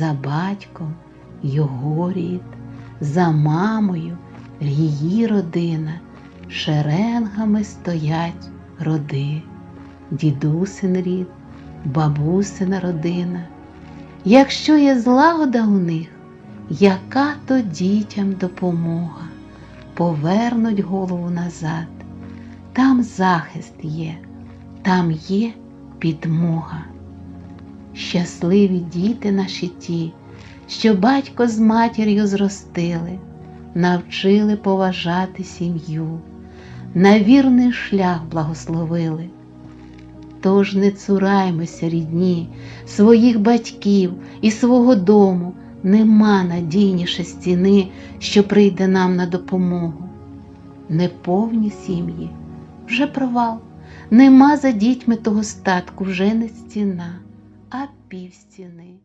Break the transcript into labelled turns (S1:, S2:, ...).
S1: За батьком його рід, за мамою її родина, шеренгами стоять роди, дідусин рід, бабусина родина. Якщо є злагода у них, яка то дітям допомога? Повернуть голову назад, там захист є, там є підмога. Щасливі діти наші ті, що батько з матір'ю зростили, навчили поважати сім'ю, на вірний шлях благословили. Тож не цураймося, рідні, своїх батьків і свого дому, нема надійніше стіни, що прийде нам на допомогу. Неповні сім'ї вже провал, нема за дітьми того статку, вже не стіна, а півстіни.